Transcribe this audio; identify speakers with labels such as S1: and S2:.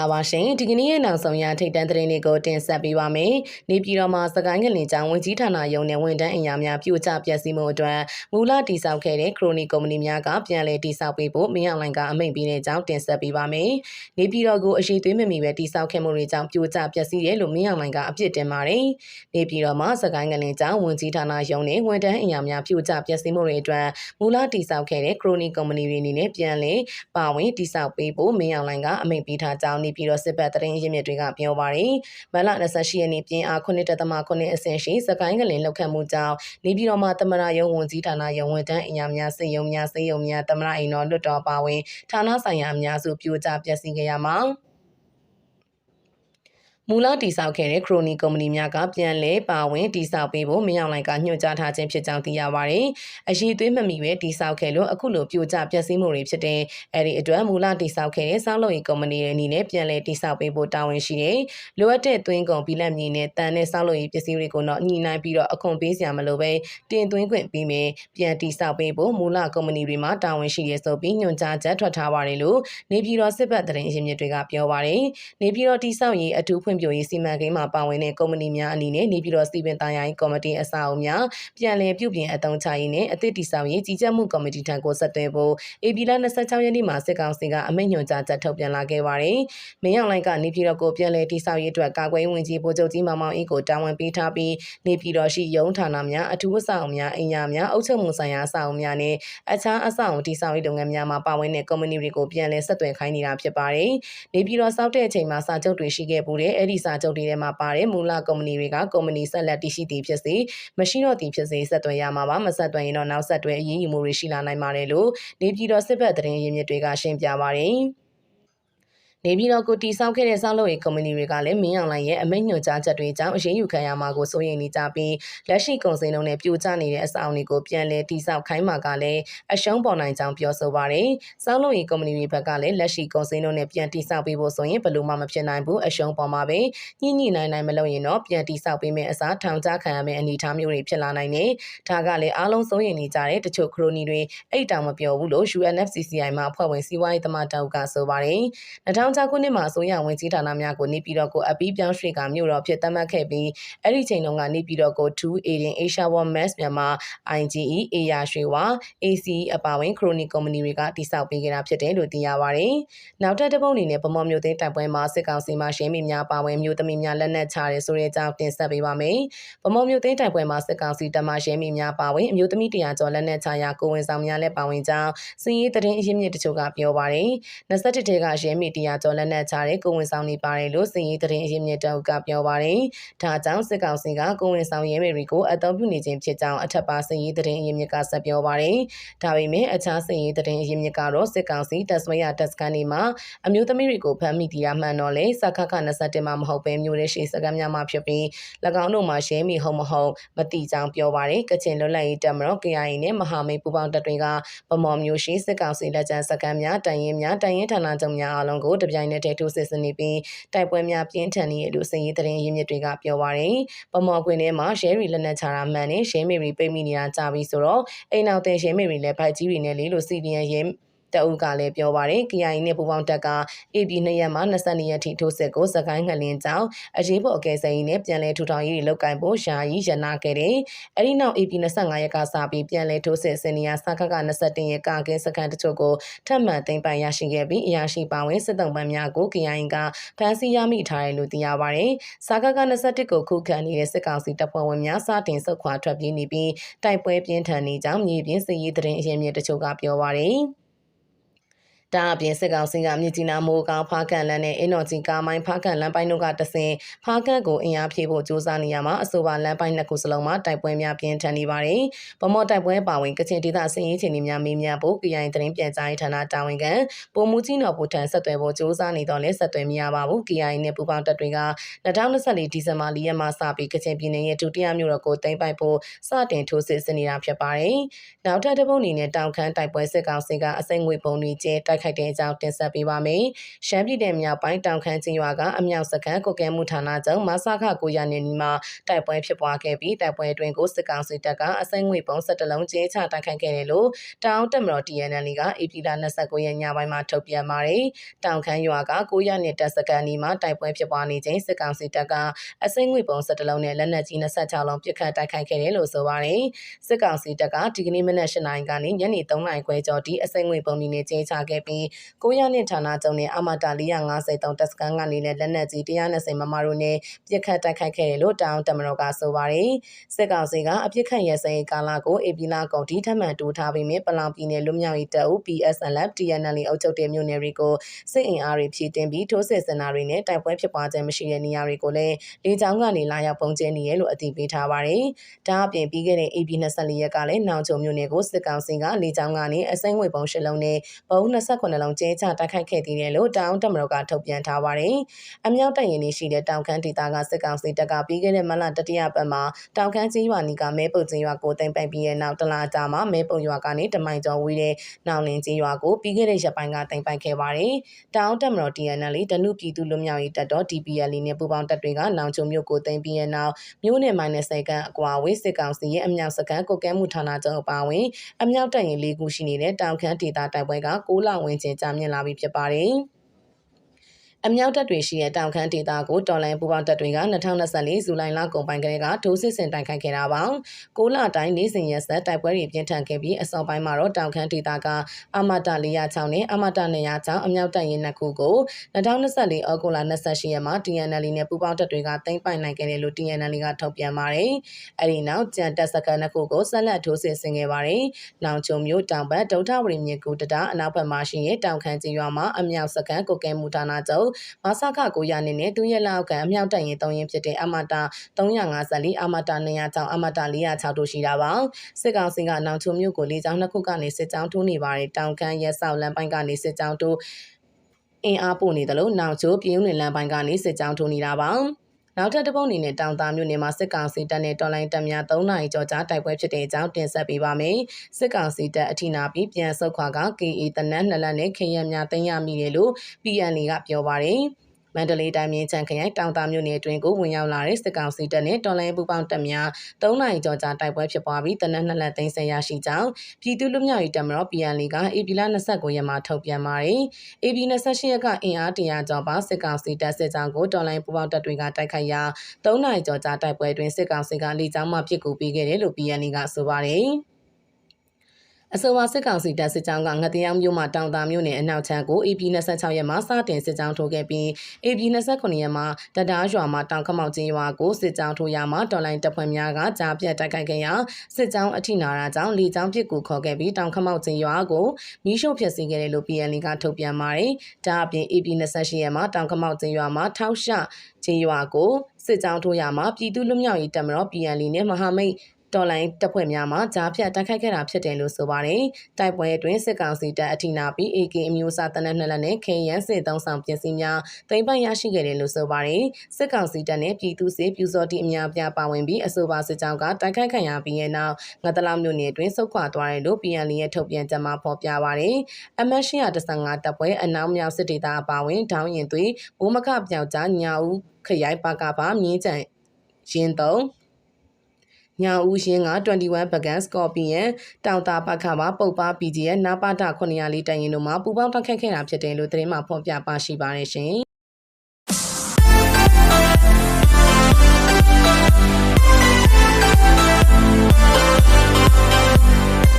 S1: လာပါရှင်ဒီကနေ့ရဲ့နောက်ဆုံးရထိတ်တန့်သတင်းတွေကိုတင်ဆက်ပေးပါမယ်နေပြည်တော်မှာစကိုင်းကလင်ကျောင်းဝင်ကြီးဌာနရုံးနဲ့ဝန်ထမ်းအင်အားများပြိုကျပျက်စီးမှုအတွက်မူလတိစောက်ခဲ့တဲ့ခရိုနီကုမ္ပဏီများကပြန်လည်တိစောက်ပေးဖို့မင်းအောင်လိုင်ကအမိန့်ပေးတဲ့ကြောင်းတင်ဆက်ပေးပါမယ်နေပြည်တော်ကိုအရှိသွေးမမီပဲတိစောက်ခဲ့မှုတွေကြောင့်ပြိုကျပျက်စီးတယ်လို့မင်းအောင်လိုင်ကအပြစ်တင်ပါတယ်နေပြည်တော်မှာစကိုင်းကလင်ကျောင်းဝင်ကြီးဌာနရုံးနဲ့ဝန်ထမ်းအင်အားများပြိုကျပျက်စီးမှုတွေအတွက်မူလတိစောက်ခဲ့တဲ့ခရိုနီကုမ္ပဏီတွေအနေနဲ့ပြန်လည်ပါဝင်တိစောက်ပေးဖို့မင်းအောင်လိုင်ကအမိန့်ပေးထားကြောင်းနေပြည်တော်စစ်ဘက်သတင်းရင်းမြစ်တွေကပြောပါရယ်မလ28ရက်နေ့ပြင်အား9.9အဆင့်ရှိစကိုင်းကလင်လောက်ခတ်မှုကြောင့်နေပြည်တော်မှာတမရယုံဝန်ကြီးဌာနယုံဝန်တန်းအင်အားများစေယုံများစေယုံများတမရအိမ်တော်လွတ်တော်ပါဝင်ဌာနဆိုင်ရာအများစုပြိုကျပျက်စီးခဲ့ရမှာ မူလတိစောက်ခဲ့တဲ့ခရိုနီကုမ္ပဏီများကပြန်လဲပါဝင်တိစောက်ပေးဖို့မင်းအောင်လိုင်ကညွှန်ကြားထားခြင်းဖြစ်ကြောင်းသိရပါတယ်။အရှိသွေးမမီပဲတိစောက်ခဲ့လို့အခုလိုပြိုကျပျက်စီးမှုတွေဖြစ်တဲ့အဲဒီအတွက်မူလတိစောက်ခဲ့တဲ့စောက်လုပ်ရေးကုမ္ပဏီရဲ့အနေနဲ့ပြန်လဲတိစောက်ပေးဖို့တာဝန်ရှိတယ်။လိုအပ်တဲ့သွင်းကုန်ဘီလက်မြေနဲ့တန်တဲ့စောက်လုပ်ရေးပစ္စည်းတွေကိုတော့ညှိနှိုင်းပြီးတော့အခွန်ပေးစရာမလိုပဲတင်သွင်းခွင့်ပြီးမယ်။ပြန်တိစောက်ပေးဖို့မူလကုမ္ပဏီတွေမှာတာဝန်ရှိရဆိုပြီးညွှန်ကြားချက်ထွက်ထားပါတယ်လို့နေပြည်တော်စစ်ဘက်သတင်းရင်းမြစ်တွေကပြောပါတယ်။နေပြည်တော်တိစောက်ရေးအထူးဖွံ့ဖြိုးရေးစီမံကိန်းမှာပါဝင်တဲ့ကုမ္ပဏီများအနေနဲ့နေပြည်တော်စီပင်သားရိုင်းကော်မတီအဆောက်အဦများပြန်လည်ပြုပြင်အသုံးချရေးနဲ့အသစ်တည်ဆောက်ရေးကြီးကြပ်မှုကော်မတီထံကိုဆက်သွယ်ဖို့ AP လ26ရက်နေ့မှာစစ်ကောင်စီကအမိန့်ညွှန်ကြားချက်ထုတ်ပြန်လာခဲ့ပါတယ်။မင်းအောင်လိုင်ကနေပြည်တော်ကိုပြန်လည်တည်ဆောက်ရေးအတွက်ကာကွယ်ဝင်ကြီးဗိုလ်ချုပ်ကြီးမောင်မောင်အေးကိုတာဝန်ပေးထားပြီးနေပြည်တော်ရှိရုံးဌာနများအထူးအဆောက်အဦများအင်ယာများအုပ်ချုပ်မှုဆိုင်ရာအဆောက်အဦများနဲ့အခြားအဆောက်အဦတည်ဆောက်ရေးလုပ်ငန်းများမှာပါဝင်တဲ့ကုမ္ပဏီတွေကိုပြန်လည်ဆက်သွယ်ခိုင်းနေတာဖြစ်ပါတယ်။နေပြည်တော်စောက်တဲ့အချိန်မှာစာချုပ်တွေရှိခဲ့ပူတဲ့အဲ့ဒီစာချုပ်တွေထဲမှာပါတဲ့မူလကုမ္ပဏီတွေကကုမ္ပဏီဆက်လက်တည်ရှိသည်ဖြစ်စေမရှိတော့သည်ဖြစ်စေဆက်သွယ်ရမှာပါမဆက်သွယ်ရင်တော့နောက်ဆက်တွဲအရေးယူမှုတွေရှိလာနိုင်ပါတယ်လို့နေပြည်တော်စစ်ဘက်သတင်းရင်းမြစ်တွေကရှင်းပြပါတယ် နေပြည်တော်ကိုတီဆောက်ခဲ့တဲ့စောက်လုပ်ရေးကုမ္ပဏီတွေကလည်းမင်းအောင်လှိုင်ရဲ့အမိန့်ညွှန်ကြားချက်တွေကြောင့်အရေးယူခံရမှာကိုစိုးရိမ်နေကြပြီးလက်ရှိကုန်စည်နှုန်းနဲ့ပြိုကျနေတဲ့အဆောင်တွေကိုပြန်လည်တီဆောက်ခိုင်းမှာကလည်းအရှုံးပေါ်နိုင်ကြောင်းပြောဆိုပါတယ်။စောက်လုပ်ရေးကုမ္ပဏီတွေဘက်ကလည်းလက်ရှိကုန်စည်နှုန်းနဲ့ပြန်တီဆောက်ပေးဖို့ဆိုရင်ဘယ်လိုမှမဖြစ်နိုင်ဘူးအရှုံးပေါ်မှာပဲညှိညှိနိုင်နိုင်မလုပ်ရင်တော့ပြန်တီဆောက်ပေးမယ့်အစားထောင်ချခံရမယ့်အနေအထားမျိုးတွေဖြစ်လာနိုင်တယ်။ဒါကလည်းအားလုံးစိုးရိမ်နေကြတဲ့တချို့ခရိုနီတွေအဲ့တောင်မပြောဘူးလို့ UNFCCI မှာအဖွဲ့ဝင်စီးပွားရေးသမားတောက်ကဆိုပါတယ်။2006ခုနှစ်မှာအစိုးရဝင်ကြီးဌာနများကိုနေပြည်တော်ကိုအပီးပြောင်းရွှေ့ကမြို့တော်ဖြစ်သတ်မှတ်ခဲ့ပြီးအဲ့ဒီချိန်တုန်းကနေပြည်တော်ကို2 Asian Asia World Mass မြန်မာ IGE Asia ရွှေဝါ ACE အပါဝင်ခရိုနီကုမ္ပဏီတွေကတိစောက်ပေးခဲ့တာဖြစ်တယ်လို့သိရပါတယ်။နောက်ထပ်တစ်ပုံအနေနဲ့ဗမော်မျိုးသိန်းတိုက်ပွဲမှာစစ်ကောင်စီမှရှင်းမိများပါဝင်မျိုးသမီးများလက်နက်ချတဲ့ဆိုတဲ့အကြောင်းတင်ဆက်ပေးပါမယ်။ဗမော်မျိုးသိန်းတိုက်ပွဲမှာစစ်ကောင်စီတပ်မှရှင်းမိများပါဝင်အမျိုးသမီးတရားကျော်လက်နက်ချရာကိုဝင်ဆောင်များလည်းပါဝင်ကြောင်းစီရေးသတင်းအရင်းမြစ်တချို့ကပြောပါတယ်။21ထဲကရှင်းမိတရားကျော်လက်နက်ချတဲ့ကိုဝင်ဆောင်နေပါတယ်လို့စီရေးသတင်းအရင်းမြစ်တောက်ကပြောပါတယ်။ဒါကြောင့်စစ်ကောင်စီကကိုဝင်ဆောင်ရဲမေတွေကိုအသုံးပြုနေခြင်းဖြစ်ကြောင်းအထက်ပါစီရေးသတင်းအရင်းမြစ်ကဆက်ပြောပါတယ်။ဒါပေမဲ့အခြားစီရေးသတင်းအရင်းမြစ်ကတော့စစ်ကောင်စီတပ်ဆွဲရတပ်စခန်းတွေမှာအမျိုးသမီးတွေကိုဖမ်းမိတရားမှန်တော့လေစခခ21မှာမဟုတ်ပဲမျိုးတဲ့ရှေ့စကမ်းများမှာဖြစ်ပြီး၎င်းတို့မှာရှဲမီဟုတ်မဟုတ်မတိကြောင်းပြောပါတယ်။ကချင်လွတ်လပ်ရေးတပ်မတော် KIA နဲ့မဟာမိတ်ပူးပေါင်းတပ်တွေကဗမော်မျိုးရှိစစ်ကောင်စီလက်ကျန်စကမ်းများတိုင်ရင်များတိုင်ရင်ဌာနချုပ်များအလုံးကိုတပြိုင်နက်တည်းထိုးစစ်ဆင်နေပြီးတိုက်ပွဲများပြင်းထန်နေတယ်လို့စည်ရေးသတင်းရင်းမြစ်တွေကပြောပါရယ်။ပမော်ကွင်းထဲမှာရှဲရီလက်နက်ချတာမှန်နဲ့ရှဲမေရီပိတ်မိနေတာကြာပြီဆိုတော့အိမ်နောက်တဲ့ရှဲမေရီလည်းဖိုက်ကြီးတွေနဲ့လေလို့စီဒီယန်ရင် တအုပ်ကလည်းပြောပါတယ် KIA နဲ့ပူပေါင်းတပ်က AB 2ရက်မှ22ရက်ထိထိုးစစ်ကိုစကိုင်းငလင်းကြောင်းအရေးပေါ်အကယ်ဆယ်ရေးနဲ့ပြန်လည်ထူထောင်ရေးတွေလုပ်ကိုင်ဖို့ရှာရီရနာခဲ့တယ်။အဲဒီနောက် AB 25ရက်ကစပြီးပြန်လည်ထိုးစစ်စင်နီယာစခက21ရက်ကကင်းစကန်တချို့ကိုထပ်မံသိမ်းပိုင်ရရှိခဲ့ပြီးအရာရှိပါဝင်စစ်တုံးပန်းများကို KIA ကဖမ်းဆီးရမိထားတယ်လို့သိရပါတယ်။စခက21ကိုခုခံနေတဲ့စစ်ကောင်စီတပ်ဖွဲ့ဝင်များစတင်ဆုတ်ခွာထွက်ပြေးနေပြီးတိုက်ပွဲပြင်းထန်နေကြောင်းမြေပြင်စစ်ရေးသတင်းအရင်းမြစ်တချို့ကပြောပါတယ်။ ဒါအပြင်စစ်ကောင်စီကမြစ်ကြီးနားမိုးကောင်ဖားကန်လန်းနဲ့အင်းတော်ကြီးကားမိုင်းဖားကန်လန်းပိုင်းတို့ကတဆင်ဖားကန်ကိုအင်အားဖြည့်ဖို့ကြိုးစားနေရမှာအဆိုပါလန်းပိုင်းနှစ်ခုစလုံးမှာတိုက်ပွဲများပြင်းထန်နေပါတယ်။ဗမော့တိုက်ပွဲပါဝင်ကချင်ဒေသစင်ရေးချင်းများမေးမြန်းဖို့ KIA သတင်းပြန်ကြားရေးဌာနတာဝန်ခံပုံမူကြီးတော်ဘူထန်ဆက်သွယ်ဖို့ကြိုးစားနေတော့လဲဆက်သွယ်မရပါဘူး။ KIA နဲ့ပူးပေါင်းတပ်တွေက2024ဒီဇင်ဘာလရက်မှာစပြီးကချင်ပြည်နယ်ရဲ့ဒုတိယမြို့တော်ကိုသိမ်းပိုက်ဖို့စတင်ထိုးစစ်ဆင်နေတာဖြစ်ပါတယ်။နောက်ထပ်တစ်ပုတ်အနေနဲ့တောင်ခမ်းတိုက်ပွဲစစ်ကောင်စီကအစိမ့်ငွေပုံတွေကျဲတိုက်တိုက်ခိုက်တဲ့အကြောင်းတင်ဆက်ပေးပါမယ်။ရှမ်းပြည်နယ်မြောက်ပိုင်းတောင်ခမ်းချင်းရွာကအမြောက်စခန်းကုတ်ကဲမှုဌာနချုပ်မဆခ900ရာနေနီမှာတိုက်ပွဲဖြစ်ပွားခဲ့ပြီးတိုက်ပွဲအတွင်းကိုစစ်ကောင်စီတပ်ကအစိမ်းငွေပုံ17လုံးကျဲချတိုက်ခိုက်ခဲ့တယ်လို့တောင်တက်မတော် TNL က AP လာ29ရက်ညပိုင်းမှာထုတ်ပြန်ပါတယ်။တောင်ခမ်းရွာက900နှစ်တပ်စကန်ဒီမှာတိုက်ပွဲဖြစ်ပွားနေချိန်စစ်ကောင်စီတပ်ကအစိမ်းငွေပုံ17လုံးနဲ့လက်နက်ကြီး26လုံးပစ်ခတ်တိုက်ခိုက်ခဲ့တယ်လို့ဆိုပါတယ်။စစ်ကောင်စီတပ်ကဒီကနေ့မနက်၈နာရီကနေညနေ3နာရီခွဲကျော်ထိအစိမ်းငွေပုံမီနဲ့ကျင်းချခဲ့ပြီး900နှစ်ဌာနချုပ်နဲ့အမတာ453တပ်စကန်ကနေလည်းလက်နက်ကြီး120မမတို့နဲ့ပစ်ခတ်တိုက်ခိုက်ခဲ့တယ်လို့တောင်တမတော်ကဆိုပါတယ်။စစ်ကောင်စီကအပြစ်ခတ်ရဲစဲကာလာကိုအေပီလာကုန်တီထမှန်တိုးထားပြီးမြပလောင်ပြည်နယ်လွတ်မြောက်ရေးတပ်ဦး PSLF TNL အုပ်ချုပ်တဲ့မြို့နယ်တွေကိုစစ်အင်အားတွေဖြည့်တင်ပြီးထိုးစစ်ဆင်တာတွေနဲ့တိုက်ပွဲဖြစ်ပွားခြင်းမရှိတဲ့နေရာတွေကိုလည်းလေကြောင်းကနေလာရောက်ပုံကျဲနေရလို့အတည်ပြုထားပါတယ်။ဒါအပြင်ပြီးခဲ့တဲ့ AP 24ရက်ကလည်းနောင်ချုံမြို့နယ်ကိုစစ်ကောင်စီကလေကြောင်းကနေအစိမ်းငွေပုံရှစ်လုံးနဲ့ဘုံ28လုံးကျဲချတိုက်ခိုက်ခဲ့သေးတယ်လို့တောင်တမတော်ကထုတ်ပြန်ထားပါတယ်။အမြောက်တရင်နေရှိတဲ့တောင်ခမ်းဒေသကစစ်ကောင်စီတပ်ကပြီးခဲ့တဲ့မလတတိယပတ်မှာတောင်ခမ်းကြီးရွာနီကမဲပုတ်ကြီးရွာကိုတင်ပိုင်ပြီးတဲ့နောက်တလားကြာမှာမဲပုတ်ရွာကနေတမိုင်ကျော်ဝေးတဲ့နောင်လင်းကြီးရွာကိုပြီးခဲ့တဲ့ရက်ပိုင်းကတင်ပိုင်ခဲ့ပါတယ်။တောင်တမတော် TNL တနုပြည်သူလူမျိုးရေးတပ်တော် DPL နဲ့ပူးပေါင်းတပ်တွေကနောင်ချုံမြို့ကိုတင်ပြီးတဲ့နောက်မြို့နယ်မိုင်နယ်ခန့်အကွာဝေးစစ်ကောင်စီရဲ့အမြောက်စကန်ကုတ်ကဲမှုဌာနချုပ်အပါအဝင်အမြောက်တပ်ရင်လေးခုရှိနေတဲ့တောင်ခမ်းဒေသတိုက်ပွဲက6လဝန်းကျင်ကြာမြင့်လာပြီဖြစ်ပါတယ်။ အမြောက်တပ်တွေရှိတဲ့တောင်ခမ်းဒေသကိုတော်လိုင်းပူပေါင်းတပ်တွေက2024ဇူလိုင်လကုန်ပိုင်းကလေးကဒိုးစစ်ဆင်တိုက်ခိုက်ခဲ့တာပါ။ကိုလတိုင်းနေစဉ်ရက်ဆက်တိုက်ပွဲတွေပြင်းထန်ခဲ့ပြီးအစောပိုင်းမှာတော့တောင်ခမ်းဒေသကအမတာ406နဲ့အမတာ206အမြောက်တပ်ရင်းနှစ်ခုကို2024အောက်တိုဘာ28ရက်မှာ TNL နဲ့ပူပေါင်းတပ်တွေကတင်ပိုင်နိုင်ခဲ့တယ်လို့ TNL ကထုတ်ပြန်ပါတယ်။အဲဒီနောက်ကြံတက်စကန်နှစ်ခုကိုဆက်လက်ထိုးစစ်ဆင်ခဲ့ပါတယ်။နောင်ချုံမျိုးတောင်ဘက်ဒုထဝရီမြေကူတတာအနောက်ဘက်မှာရှိတဲ့တောင်ခမ်းကြီးရွာမှာအမြောက်စကန်ကိုကဲမူဌာနချုပ်မဆခ900နဲ့နဲ့သူရဲ့လက်အောက်ကအမြောက်တိုင်ရင်3ရင်ဖြစ်တဲ့အမတာ354အမတာ206အမတာ406တို့ရှိတာပါစစ်ကောင်စီကနောင်ချုံမြို့ကိုလေးချောင်းနှစ်ခုကနေစစ်ကြောင်းထိုးနေပါတယ်တောင်ခမ်းရဲဆောက်လမ်းပိုင်းကနေစစ်ကြောင်းထိုးအင်အားပို့နေတယ်လို့နောင်ချိုပြင်းလွင်လမ်းပိုင်းကနေစစ်ကြောင်းထိုးနေတာပါ နောက်ထပ်တစ်ပုတ်အနေနဲ့တောင်သားမြို့နယ်မှာစစ်ကောင်စီတပ်နဲ့တော်လိုင်းတပ်များ3နိုင်ကျော်ကြားတိုက်ပွဲဖြစ်တဲ့အကြောင်းတင်ဆက်ပေးပါမယ်။စစ်ကောင်စီတပ်အထိနာပြီးပြန်ဆုတ်ခွာက KA တနက်နှစ်လက်နဲ့ခရံများတင်ရမိတယ်လို့ PNL ကပြောပါရယ်။ မန္တလေးတိုင်းမြင်းချန်ခရိုင်တောင်တာမြို့နယ်အတွင်းကိုဝင်ရောက်လာတဲ့စစ်ကောင်စီတပ်နဲ့တော်လိုင်းပူပေါင်းတပ်များ၃နိုင်ကျော်ကြာတိုက်ပွဲဖြစ်ပွားပြီးတနက်နှစ်လက်သိမ်းဆည်းရရှိကြောင်းပြည်သူ့လူမျိုးရေးတပ်မတော် PNL က AP လ29ရက်မှာထုတ်ပြန်ပါတယ်။ AP 28ရက်ကအင်အားတရာကျော်ပါစစ်ကောင်စီတပ်စစ်ကြောင်းကိုတော်လိုင်းပူပေါင်းတပ်တွေကတိုက်ခိုက်ရာ၃နိုင်ကျော်ကြာတိုက်ပွဲတွင်စစ်ကောင်စီကလေကြောင်းမှပစ်ကူပေးခဲ့တယ်လို့ PNL ကဆိုပါတယ်။ အဆိုပါစစ်ကောင်စီတပ်စစ်ကြောင်းကငတရားမျိုးမှတောင်တာမျိုးနယ်အနောက်ချမ်းကို AP 26ရက်မှာစတင်စစ်ကြောင်းထိုးခဲ့ပြီး AP 29ရက်မှာတဒါးရွာမှာတောင်ခမောက်ချင်းရွာကိုစစ်ကြောင်းထိုးရမှာတော်လိုင်းတပ်ဖွဲ့များကကြားပြတ်တိုက်ခိုက်ခဲ့ရာစစ်ကြောင်းအထိနာတာကြောင့်လေကြောင်းပစ်ကူခေါ်ခဲ့ပြီးတောင်ခမောက်ချင်းရွာကိုမီးရှို့ဖျက်ဆီးခဲ့တယ်လို့ PNL ကထုတ်ပြန်ပါတယ်။ဒါအပြင် AP 28ရက်မှာတောင်ခမောက်ချင်းရွာမှာထောက်ရှချင်းရွာကိုစစ်ကြောင်းထိုးရမှာပြည်သူ့လူမျိုးရေးတပ်မတော် PNL နဲ့မဟာမိတ် တော်လိုင်းတပ်ဖွဲ့များမှကြားဖြတ်တိုက်ခိုက်ခဲ့တာဖြစ်တယ်လို့ဆိုပါတယ်။တိုက်ပွဲအတွင်းစစ်ကောင်စီတပ်အထိနာပြီး AK အမျိုးအစားတနက်နှစ်လက်နဲ့ KN စစ်သုံးဆောင်ပစ္စည်းများသိမ်းပိုက်ရရှိခဲ့တယ်လို့ဆိုပါတယ်။စစ်ကောင်စီတပ်နဲ့ပြည်သူစစ်ပြူစော်တီအများပြားပါဝင်ပြီးအဆိုပါစစ်ကြောင်းကတိုက်ခိုက်ခံရပြီးတဲ့နောက်ငတလောက်မြို့နယ်အတွင်းဆုတ်ခွာသွားတယ်လို့ PNL ရဲ့ထုတ်ပြန်ချက်မှာဖော်ပြပါတယ်။ MS115 တပ်ပွဲအနောက်မြောက်စစ်ဒေသအပါအဝင်ထောင်းရင်သွေးဘိုးမခပြောက်ကြားညာဦးခရိုင်ပါကပါမြင်းချံရင်းတုံး ညာဦးရှင်းက21 Bagan Scorpion တောင်တာပခမှာပုတ်ပါ PG ရဲ့နာပါတာ900တန်ရင်တို့မှာပူပေါင်းတက်ခတ်ခဲ့တာဖြစ်တယ်လို့သတင်းမှဖော်ပြပါရှိပါတယ်ရှင်။